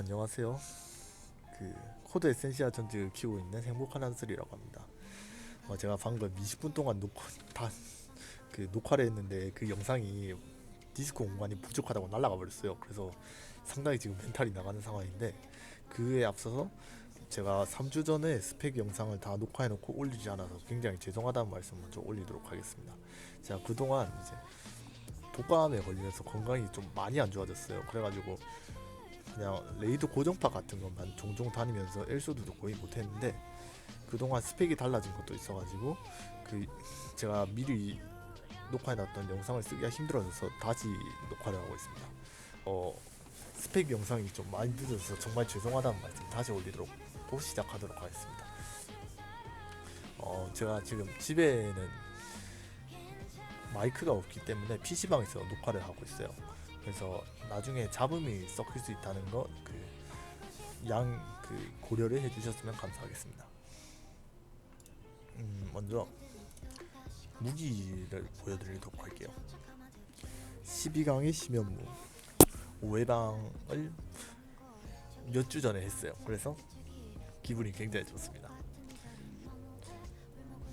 안녕하세요. 그 코드 에센시아 전직을 키우고 있는 행복한 한슬이라고 합니다. 어, 제가 방금 20분 동안 녹화 다그 녹화를 했는데 그 영상이 디스코 공간이 부족하다고 날아가 버렸어요. 그래서 상당히 지금 멘탈이 나가는 상황인데 그에 앞서서 제가 3주 전에 스펙 영상을 다 녹화해 놓고 올리지 않아서 굉장히 죄송하다는 말씀 먼저 올리도록 하겠습니다. 제가 그동안 이제 독감에 걸리면서 건강이 좀 많이 안 좋아졌어요. 그래가지고 그냥 레이드 고정파 같은 것만 종종 다니면서 엘소드도 거의 못했는데 그동안 스펙이 달라진 것도 있어가지고 그 제가 미리 녹화해놨던 영상을 쓰기가 힘들어져서 다시 녹화를 하고 있습니다. 어 스펙 영상이 좀 많이 늦어서 정말 죄송하다는 말씀 다시 올리도록 또 시작하도록 하겠습니다. 어 제가 지금 집에는 마이크가 없기 때문에 PC방에서 녹화를 하고 있어요. 그래서 나중에 잡음이 섞일 수 있다는 거그양그 고려를 해주셨으면 감사하겠습니다. 음 먼저 무기를 보여드리도록 할게요. 12강의 심연무 5회방을 몇 주 전에 했어요. 그래서 기분이 굉장히 좋습니다.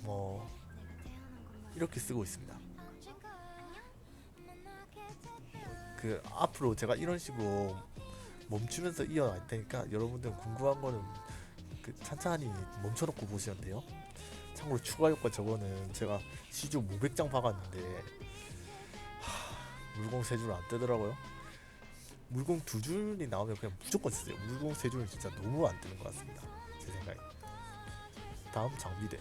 뭐 이렇게 쓰고 있습니다. 그 앞으로 제가 이런 식으로 멈추면서 이어갈 테니까 여러분들 궁금한 거는 그 찬찬히 멈춰놓고 보시면 돼요. 참고로 추가 효과 저거는 제가 시주 500장 박았는데 하, 물공 세 줄 안 뜨더라고요. 물공 두 줄이 나오면 그냥 무조건 쓰세요. 물공 세 줄은 진짜 너무 안 뜨는 것 같습니다. 제 생각에. 다음 장비대.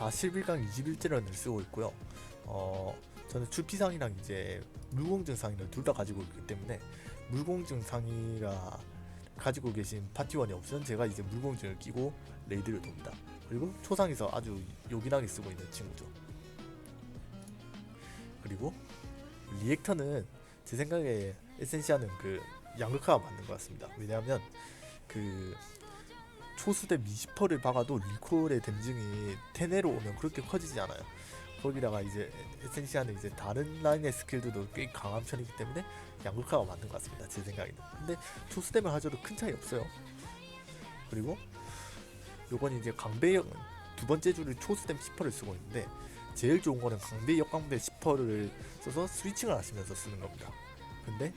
다 11강 21제런을 쓰고 있고요. 어, 저는 주피상이랑 이제 물공증 상의를 둘다 가지고 있기 때문에 물공증 상의가 가지고 계신 파티원이 없으면 제가 이제 물공증을 끼고 레이드를 돕니다. 그리고 초상에서 아주 요긴하게 쓰고 있는 친구죠. 그리고 리액터는 제 생각에 에센시아는 그 양극화가 맞는 것 같습니다. 왜냐하면 그 초수대 미시퍼를 박아도 리콜의 댐증이 테네로 오면 그렇게 커지지 않아요. 거기다가 이제 에센시아는 이제 다른 라인의 스킬들도 꽤 강한 편이기 때문에 양극화가 맞는 것 같습니다. 제 생각에는. 근데 초수대면 하셔도 큰 차이 없어요. 그리고 요건 이제 강배 두 번째 줄을 초수댐 10%를 쓰고 있는데 제일 좋은 거는 강배 역강배 10%를 써서 스위칭을 하시면서 쓰는 겁니다. 근데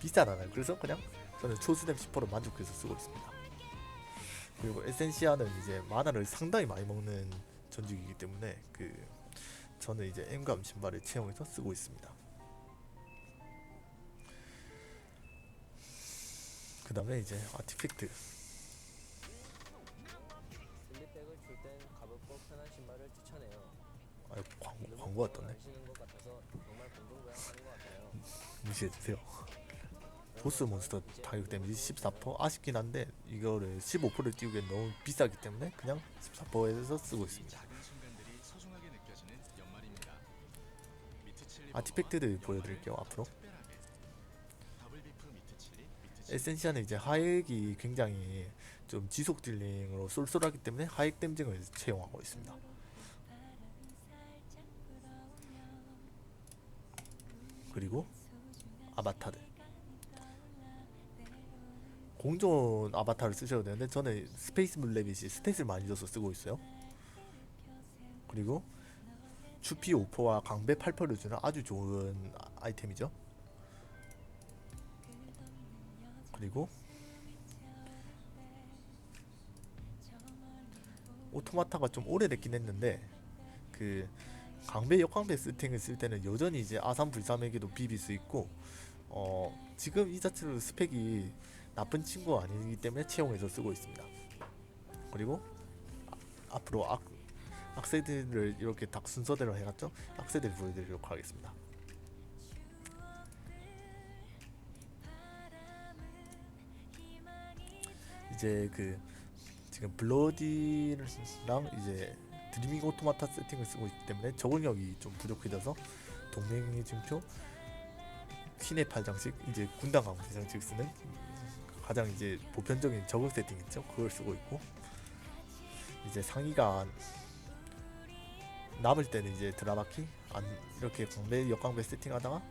비싸잖아요. 그래서 그냥 저는 초수댐 10%로 만족해서 쓰고 있습니다. 그리고 에센시아는 이제 마나를 상당히 많이 먹는 전직이기 때문에 그 저는 이제 엠감 신발을 채용해서 쓰고 있습니다. 그 다음에 이제 아티팩트 슬립백을 줄땐 가볍고 편한 신발을 추천해요. 아 광고 광고 같던데. 무시해주세요. 보스 몬스터 타격 데미지 14% 아쉽긴 한데 이거를 15%를 띄우기엔 너무 비싸기 때문에 그냥 14%에서 쓰고 있습니다. 아티팩트들 보여드릴게요 앞으로 에센시아는 이제 하액이 굉장히 좀 지속 딜링으로 쏠쏠하기 때문에 하액 댐증을 채용하고 있습니다. 그리고 아바타들 공존 아바타를 쓰셔도 되는데 저는 스페이스 물레빗이 스탯을 많이 줘서 쓰고 있어요. 그리고 추피 5%와 강배 8%를 주는 아주 좋은 아- 아이템이죠. 그리고 오토마타가 좀 오래됐긴 했는데 그 강배 역강배 세팅을 쓸 때는 여전히 이제 아산 불삼에게도 비빌 수 있고 어 지금 이 자체로 스펙이 나쁜 친구 아니기 때문에 채용해서 쓰고 있습니다. 그리고 아, 앞으로 악 악세들을 이렇게 딱 순서대로 해갔죠. 악세들 보여드리도록 하겠습니다. 이제 그 지금 블러디랑 이제 드리밍 오토마타 세팅을 쓰고 있기 때문에 적응력이 좀 부족해져서 동맹의 증표 신의 팔장식 이제 군당 강대 장식 쓰는 가장 이제 보편적인 적응 세팅 있죠 그걸 쓰고 있고 이제 상의가 남을 때는 이제 드라마키 안 이렇게 광배 역광배 세팅하다가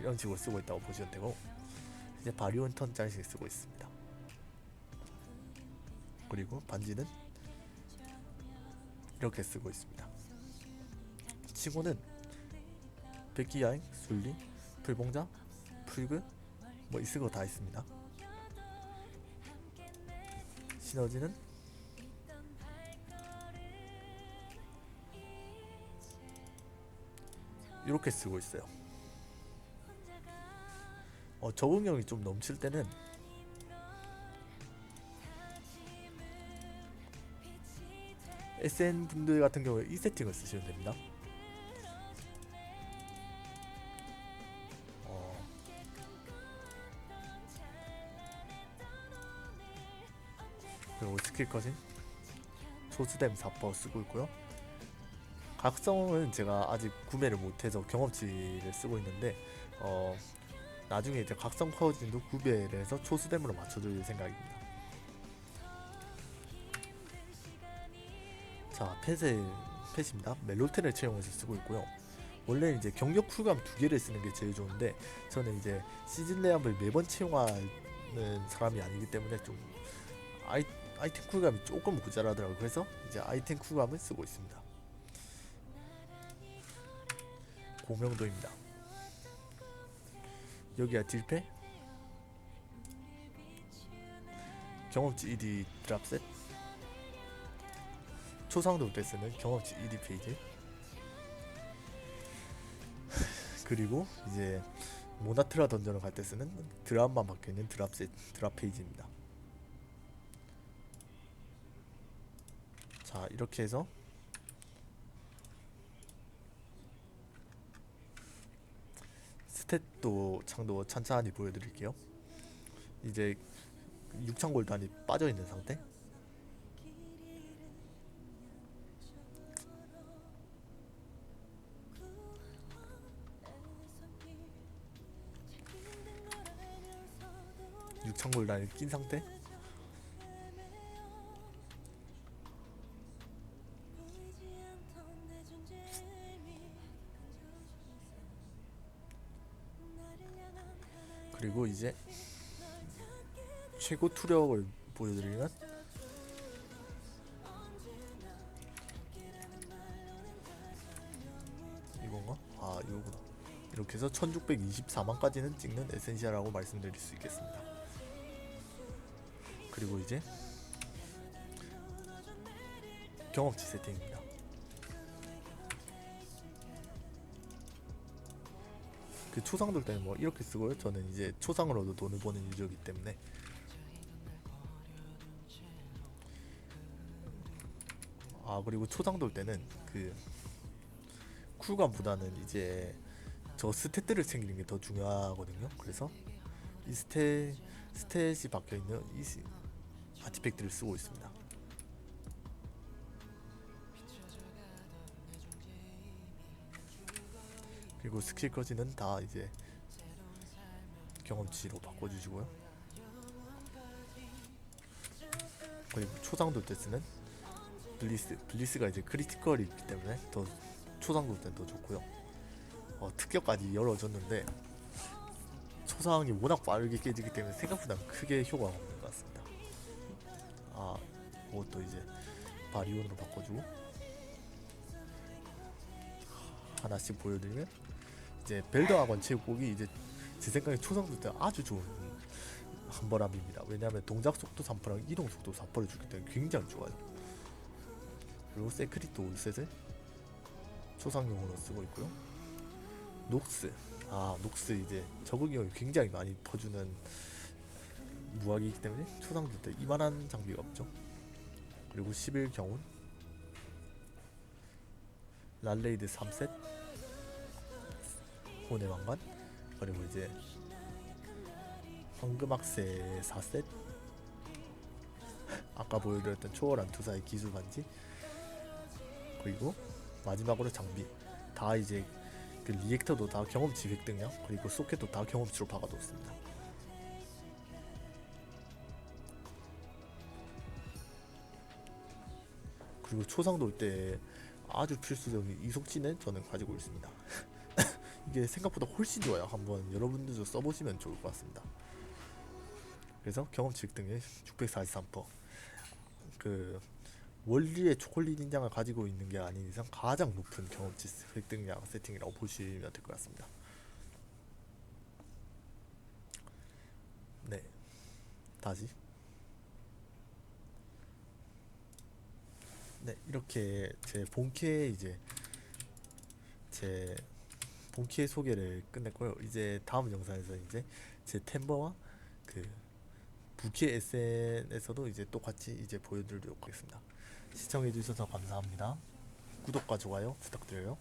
이런 식으로 쓰고 있다고 보시면 되고 이제 바리온 턴 짤씩 쓰고 있습니다. 그리고 반지는 이렇게 쓰고 있습니다. 치고는 백기야행, 술리, 풀봉자, 풀그 뭐 있을 거다 있습니다. 시너지는 이렇게 쓰고 있어요. 어, 적응력이 좀 넘칠 때는 SN 분들 같은 경우에 이 세팅을 쓰시면 됩니다. 스킬 커진 소스댐 4% 쓰고 있고요. 각성은 제가 아직 구매를 못해서 경험치를 쓰고 있는데 어, 나중에 이제 각성 커진도 구매를 해서 초스댐으로 맞춰줄 생각입니다. 자, 펫의 펫입니다. 멜로텐을 채용해서 쓰고 있고요. 원래 이제 경력 쿨감 두 개를 쓰는 게 제일 좋은데 저는 이제 시즌 레암을 매번 채용하는 사람이 아니기 때문에 좀 아이, 아이템 쿨감이 조금 모자라더라고요. 그래서 이제 아이템 쿨감을 쓰고 있습니다. 고명도입니다. 여기가 딜패 경험치 ED 드랍셋 초상도 때 쓰는 경험치 ED 페이지 그리고 이제 모나트라 던전을 갈 때 쓰는 드랍만 박혀있는 드랍셋 드랍 페이지입니다 자 이렇게 해서. 스탯도 창도 찬찬히 보여드릴게요. 이제 6천 골단이 빠져있는 상태. 육천 골단이 낀 상태 그리고 이제 최고 투력을 보여드리면 이건가? 아 이거구나. 이렇게 해서 1624만까지는 찍는 에센시아라고 말씀드릴 수 있겠습니다. 그리고 이제 경험치 세팅입니다 그 초상돌 때는 뭐 이렇게 쓰고요. 저는 이제 초상으로도 돈을 버는 유저이기 때문에 아 그리고 초상 돌 때는 그 쿨감보다는 이제 저 스탯들을 챙기는 게 더 중요하거든요. 그래서 이 스탯 스탯이 박혀 있는 이 시- 아티팩트를 쓰고 있습니다. 그리고 스킬 꺼지는 다 이제 경험치로 바꿔주시고요. 그리고 초상도 때 쓰는 블리스 블리스가 이제 크리티컬이 있기 때문에 더 초상도 때는 더 좋고요. 어, 특격까지 열어줬는데 초상이 워낙 빠르게 깨지기 때문에 생각보다 크게 효과가 없는 것 같습니다. 아, 그것도 이제 바리온으로 바꿔주고 하나씩 보여드리면 이제 벨더학원 제국이 이제 제 생각에 초상도 때 아주 좋은 한벌함입니다. 왜냐하면 동작 속도 3%랑 이동 속도 4%를 주기 때문에 굉장히 좋아요. 그리고 세크리트 올셋을 초상용으로 쓰고 있고요. 녹스 아 녹스 이제 적응력이 굉장히 많이 퍼주는 무학이기 때문에 초상도 때 이만한 장비가 없죠. 그리고 11 경운 랄레이드 3셋 혼의 왕관? 그리고 이제 황금학세 4셋 아까 보여드렸던 초월한 투사의 기술 반지? 그리고 마지막으로 장비. 다 이제 그 리액터도 다 경험치 획득량 그리고 소켓도 다 경험치로 박아뒀습니다. 그리고 초상도 올때 아주 필수적인 이속진을 저는 가지고 있습니다. 이게 생각보다 훨씬 좋아요. 한번 여러분들도 써보시면 좋을 것 같습니다. 그래서 경험치 획득률 643%. 그 원리의 초콜릿 인장을 가지고 있는 게 아닌 이상 가장 높은 경험치 획득량 세팅이라고 보시면 될 것 같습니다. 네, 다시. 네, 이렇게 제 본캐 이제 제 본캐 소개를 끝냈고요. 이제 다음 영상에서 이제 제 템버와 그 부캐 SN에서도 이제 똑같이 이제 보여드리도록 하겠습니다. 시청해주셔서 감사합니다. 구독과 좋아요 부탁드려요.